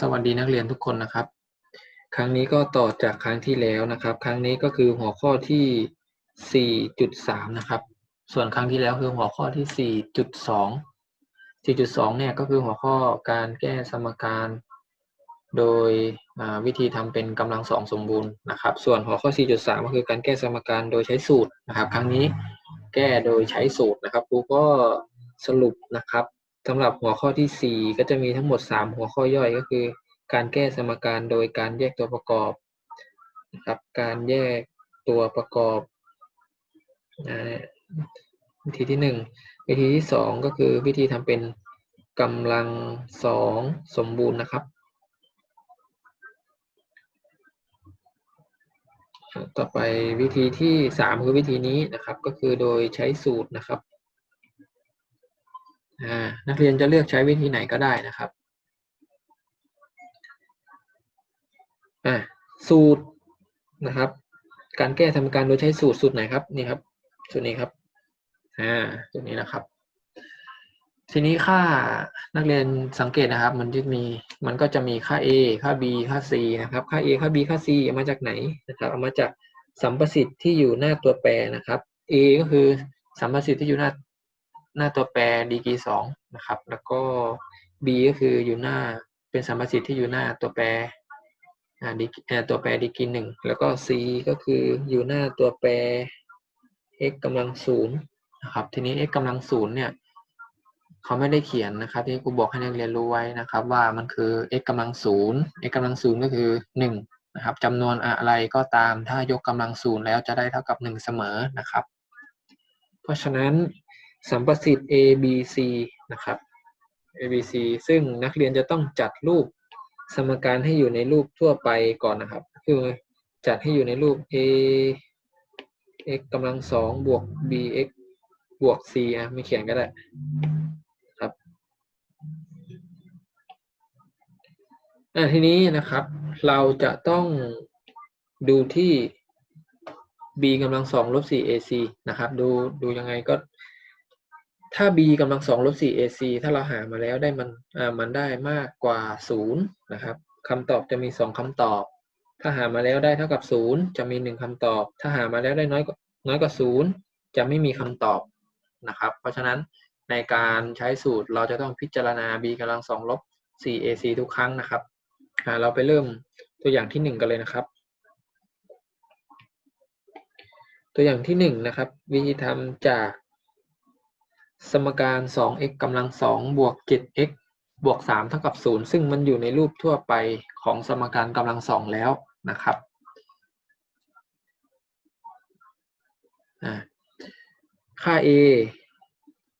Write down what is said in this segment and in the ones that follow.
สวัสดีนักเรียนทุกคนนะครับ ครั้งนี้ก็ต่อจากครั้งที่แล้วนะครับ ครั้งนี้ก็คือหัวข้อที่ 4.3 นะครับ ส่วนครั้งที่แล้วคือหัวข้อที่ 4.2 4.2 เนี่ยก็คือหัวข้อการแก้สมการ โดยวิธีทำเป็นกำลังสองสมบูรณ์นะครับ ส่วนหัวข้อ 4.3 ก็คือการแก้สมการโดยใช้สูตรนะครับ ครั้งนี้แก้โดยใช้สูตรนะครับครูก็สรุปนะครับ สำหรับหัวข้อที่ 4 ก็จะมีทั้งหมด 3 หัวข้อย่อยก็คือ การแก้สมการโดยการแยกตัวประกอบนะครับการแยกตัวประกอบวิธีที่ 1 วิธีที่ 2 ก็คือวิธีทำเป็นกำลังสองสมบูรณ์นะครับ ต่อไปวิธีที่สามคือวิธีนี้นะครับ ก็คือโดยใช้สูตรนะครับ นักเรียนจะเลือกใช้วิธีไหนก็ได้นะครับอ่าสูตรนะครับ การแก้สมการโดยใช้สูตรสูตรไหนครับนี่ครับสูตรนี้ครับอ่าสูตรนี้นะครับ ทีนี้ค่านักเรียนสังเกตนะครับ มันจะมีมันก็จะมีค่า a ค่า b ค่า c นะครับ ค่า a ค่า b ค่า c เอามาจากไหนนะครับเอามาจากสัมประสิทธิ์ที่อยู่หน้าตัวแปรนะครับ a ก็คือสัมประสิทธิ์ที่อยู่หน้า หน้าตัวแปรดีกรีสองนะครับ แล้วก็ b ก็คืออยู่หน้าเป็นสัมประสิทธิ์ที่อยู่หน้าตัวแปรดีตัวแปรดีกรีหนึ่งแล้วก็ c ก็คืออยู่หน้าตัวแปร x กำลังศูนย์นะครับ ทีนี้ x กำลังศูนย์เนี่ยเขาไม่ได้เขียนนะครับที่ครูบอกให้นักเรียนรู้ไว้นะครับ ว่ามันคือ x กำลังศูนย์ x กำลังศูนย์ก็คือหนึ่งนะครับจำนวนอะไรก็ตามถ้ายกกำลังศูนย์แล้วจะได้เท่ากับหนึ่งเสมอนะครับ เพราะฉะนั้น สัมประสิทธิ์ a b c นะครับ a b c ซึ่งนักเรียนจะต้องจัดรูปสมการให้อยู่ในรูปทั่วไปก่อนนะครับ คือจัดให้อยู่ในรูป a x กำลังสองบวก b x บวก c อะไม่เขียนก็ได้ครับอะทีนี้นะครับ เราจะต้องดูที่ b กำลังสองลบสี่ ac นะครับ ดูดูยังไงก็ ถ้า b กำลังสองลบสี่ ac ถ้าเราหามาแล้วได้มันอ่ามันได้มากกว่าศูนย์นะครับคำตอบจะมีสองคำตอบ ถ้าหามาแล้วได้เท่ากับศูนย์จะมีหนึ่งคำตอบ ถ้าหามาแล้วได้น้อยกว่าน้อยกว่าศูนย์จะไม่มีคำตอบนะครับ เพราะฉะนั้นในการใช้สูตรเราจะต้องพิจารณา b กำลังสองลบสี่ ac ทุกครั้งนะครับเราไปเริ่มตัวอย่างที่หนึ่งกันเลยนะครับตัวอย่างที่หนึ่งนะครับวิธีทำจาก สมการ 2x กำลัง2บวก 7x บวก3เท่ากับ0ซึ่งมันอยู่ในรูปทั่วไปของสมการกำลัง2แล้วนะครับค่า a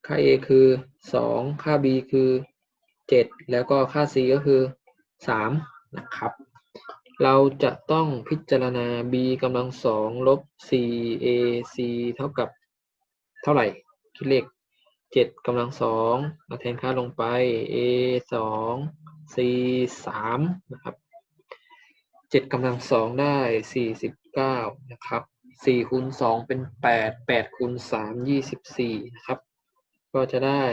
ค่า a คือ 2 ค่า b คือ 7 แล้วก็ค่า c ก็คือ 3 นะครับ เราจะต้องพิจารณา b กำลัง2ลบ 4ac เท่ากับเท่าไหร่ คิดเลข เจ็ดกำลังสองมาแทนค่าลงไป a สอง c สามนะครับเจ็ดกำลังสองได้สี่สิบเก้านะครับสี่คูณสองเป็นแปดแปดคูณสามยี่สิบสี่นะครับ ก็จะได้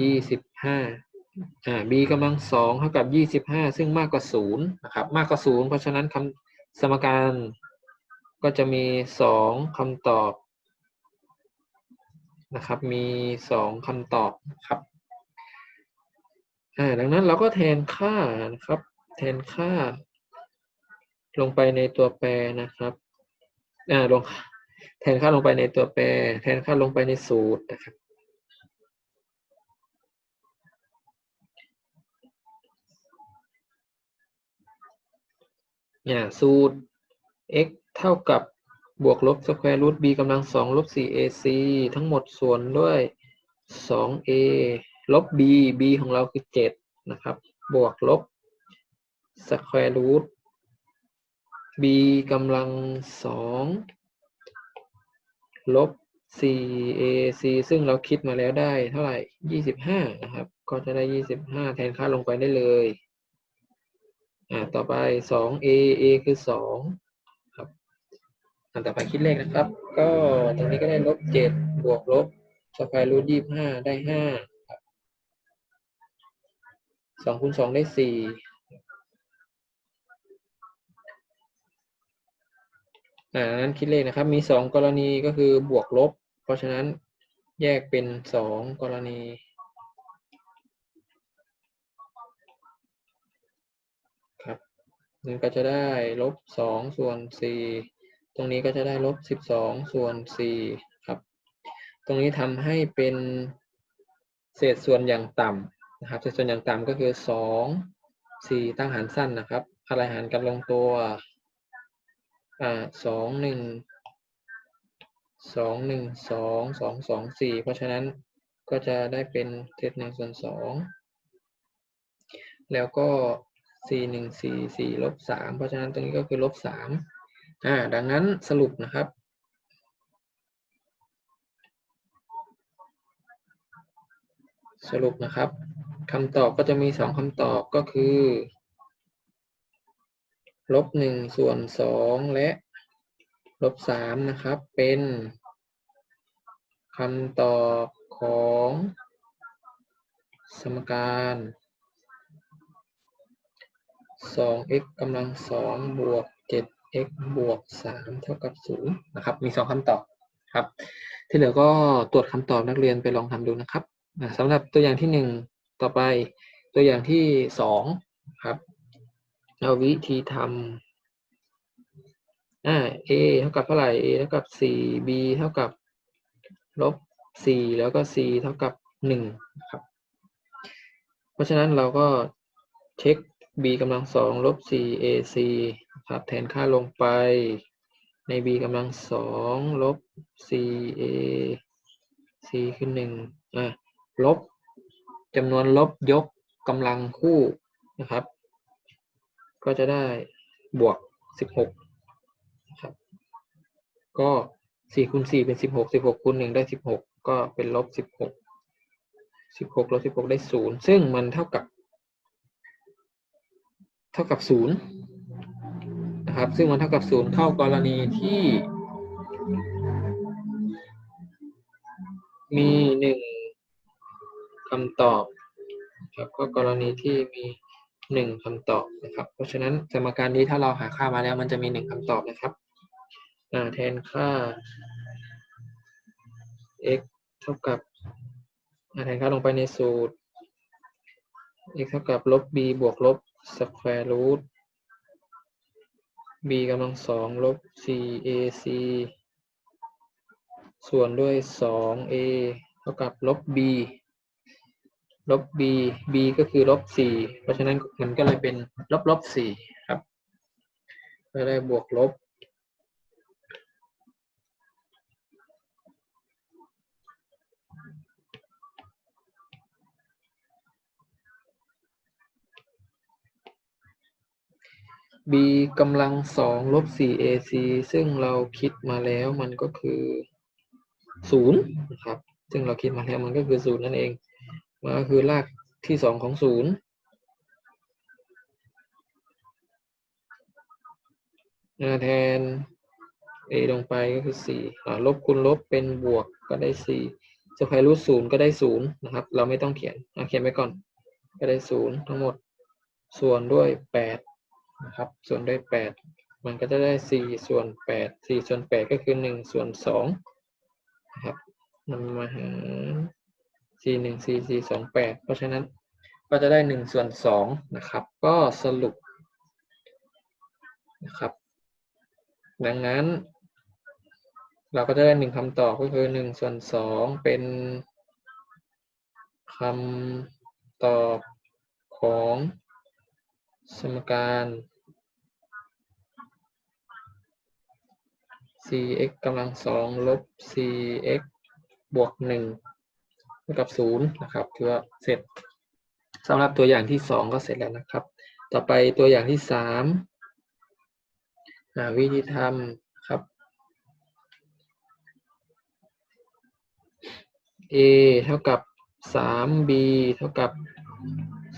ยี่สิบห้าอ่า b กำลังสองเท่ากับยี่สิบห้าซึ่งมากกว่าศูนย์นะครับ มากกว่าศูนย์เพราะฉะนั้นคำสมการก็จะมีสองคำตอบ นะครับ มีสองคำตอบครับดังนั้นเราก็แทนค่านะครับ แทนค่า ลงไปในตัวแปรนะครับลงแทนค่าลงไปในตัวแปร แทนค่าลงไปในสูตรนะครับเนี่ยสูตร x เท่ากับ บวกลบสแควร์รูท b กำลังสองลบสี่ ac ทั้งหมดส่วนด้วยสอง a ลบ b b ของเราคือเจ็ดนะครับ บวกลบสแควร์รูท b กำลังสองลบ 4ac ซึ่งเราคิดมาแล้วได้เท่าไหร่ 25 นะครับ ก็จะได้ 25 แทนค่าลงไปได้เลย อ่า ต่อไป 2a a คือ 2 อันต่อไปคิดเลขนะครับ ก็ตรงนี้ก็ได้ลบเจ็ดบวกลบสแควร์รูทยี่ห้าได้ห้าสองคูณสองได้สี่อ่านั้นคิดเลขนะครับ มีสองกรณีก็คือบวกลบ เพราะฉะนั้นแยกเป็นสองกรณีครับมันก็จะได้ลบสองส่วนสี่ ตรงนี้ก็จะได้ลบสิบสองส่วนสี่ครับ ตรงนี้ทำให้เป็นเศษส่วนอย่างต่ำนะครับ เศษส่วนอย่างต่ำก็คือสองสี่ตั้งหารสั้นนะครับอะไรหารกันลงตัวอ่าสองหนึ่งสองหนึ่งสองสองสองสี่เพราะฉะนั้นก็จะได้เป็นเศษหนึ่งส่วนสองแล้วก็สี่หนึ่งสี่สี่ลบสามเพราะฉะนั้นตรงนี้ก็คือลบสาม อ่าดังนั้นสรุปนะครับ สรุปนะครับคำตอบก็จะมีสองคำตอบก็คือลบหนึ่งส่วนสองและลบสามนะครับ เป็นคำตอบของสมการ 2x กำลังสองบวก x บวก 3 เท่ากับ 0 นะครับ มี 2คำตอบครับ ที่เหลือก็ตรวจคำตอบนักเรียนไปลองทำดูนะครับอะสำหรับตัวอย่างที่ 1 ต่อไปตัวอย่างที่ 2 ครับ เอาวิธีทำอ่า a เท่ากับเท่าไหร่ a เท่ากับ 4 b เท่ากับลบ 4 แล้วก็ c เท่ากับ1ครับ เพราะฉะนั้นเราก็เช็ค b กำลังสองลบ 4 ac ครับ แทนค่าลงไปใน b กำลังสองลบ 4a c คือหนึ่งอะลบจำนวนลบยกกำลังคู่นะครับ ก็จะได้บวก 16ครับ ก็4คูณ4เป็น 16 16คูณ1ได้ 16 ก็เป็นลบ 16 16ลบ16 ได้ 0 ซึ่งมันเท่ากับ เท่ากับศู นะครับ ซึ่งมันเท่ากับศูนย์เข้ากรณีที่ มีหนึ่งคำตอบครับก็กรณีที่มีหนึ่งคำตอบนะครับ เพราะฉะนั้นสมการนี้ถ้าเราหาค่ามาแล้วมันจะมีหนึ่งคำตอบนะครับอ่าแทนค่า x เท่ากับอ่าแทนค่าลงไปในสูตร x เท่ากับลบ b บวกลบ square root b กำลังสองลบ 4ac ส่วนด้วย 2a เท่ากับลบ b ลบ b b ก็คือลบ 4 เพราะฉะนั้นมันก็เลยเป็นลบลบ4ครับก็ได้บวกลบ b กำลังสองลบ 4ac ซึ่งเราคิดมาแล้วมันก็คือศูนย์นะครับ ซึ่งเราคิดมาแล้วมันก็คือศูนย์นั่นเอง มันก็คือรากที่สองของศูนย์แทน a ลงไปก็คือสี่ลบคูณลบเป็นบวกก็ได้สี่สแควร์รูทศูนย์ก็ได้ศูนย์นะครับ เราไม่ต้องเขียนเขียนไว้ก่อน ก็ได้ศูนย์ทั้งหมด ส่วนด้วยแปด นะครับ ส่วนด้วยแปดมันก็จะได้สี่ส่วนแปดสี่ส่วนแปดก็คือหนึ่งส่วนสองนะครับนำมาหาสี่หนึ่งสี่สี่สองแปดเพราะฉะนั้นก็จะได้หนึ่งส่วนสองนะครับ ก็สรุปนะครับ ดังนั้น เราก็จะได้หนึ่งคำตอบก็คือหนึ่งส่วนสองเป็นคำตอบของสมการ 4x กำลังสองลบ 4x บวกหนึ่งเท่ากับศูนย์นะครับถือว่าเสร็จสำหรับตัวอย่างที่สองก็เสร็จแล้วนะครับ ต่อไปตัวอย่างที่สามวิธีทำครับ a เท่ากับ 3b เท่ากับ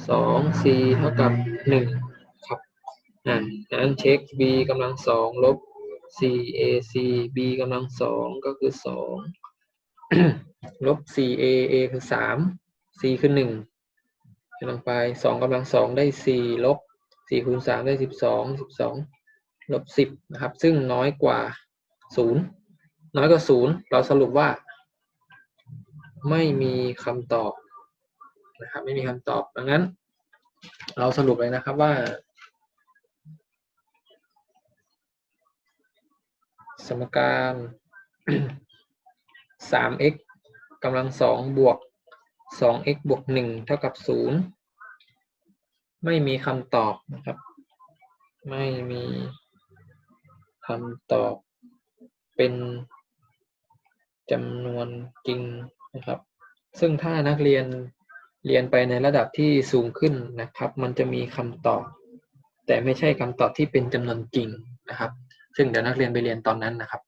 2c เท่ากับ 1 ครับอ่านั้นเช็ค b กำลังสองลบ 4ac b กำลังสองก็คือสองลบ 4a a คือสาม c คือหนึ่งกำลังไปสองกำลังสองได้สี่ลบสี่คูณสามได้สิบสองสิบสองลบสิบนะครับ ซึ่งน้อยกว่าศูนย์น้อยกว่าศูนย์เราสรุปว่า ไม่มีคำตอบนะครับ ไม่มีคำตอบดังนั้น เราสรุปเลยนะครับว่า สมการสาม x กำลังสองบวกสอง x บวกหนึ่งเท่ากับศูนย์ไม่มีคำตอบนะครับ ไม่มีคำตอบเป็นจำนวนจริงนะครับ ซึ่งถ้านักเรียนเรียนไปในระดับที่สูงขึ้นนะครับ มันจะมีคำตอบ แต่ไม่ใช่คำตอบที่เป็นจำนวนจริงนะครับ ซึ่งเดี๋ยวนักเรียนไปเรียนตอนนั้นนะครับ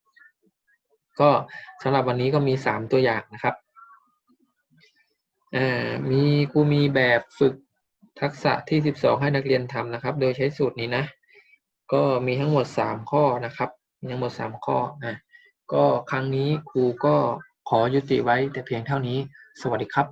ก็สำหรับวันนี้ก็มีสามตัวอย่างนะครับอ่ามีครูมีแบบฝึกทักษะที่สิบสองให้นักเรียนทำนะครับ โดยใช้สูตรนี้นะ ก็มีทั้งหมดสามข้อนะครับมีทั้งหมดสามข้ออะก็ครั้งนี้ครูก็ขอยุติไว้แต่เพียงเท่านี้ สวัสดีครับ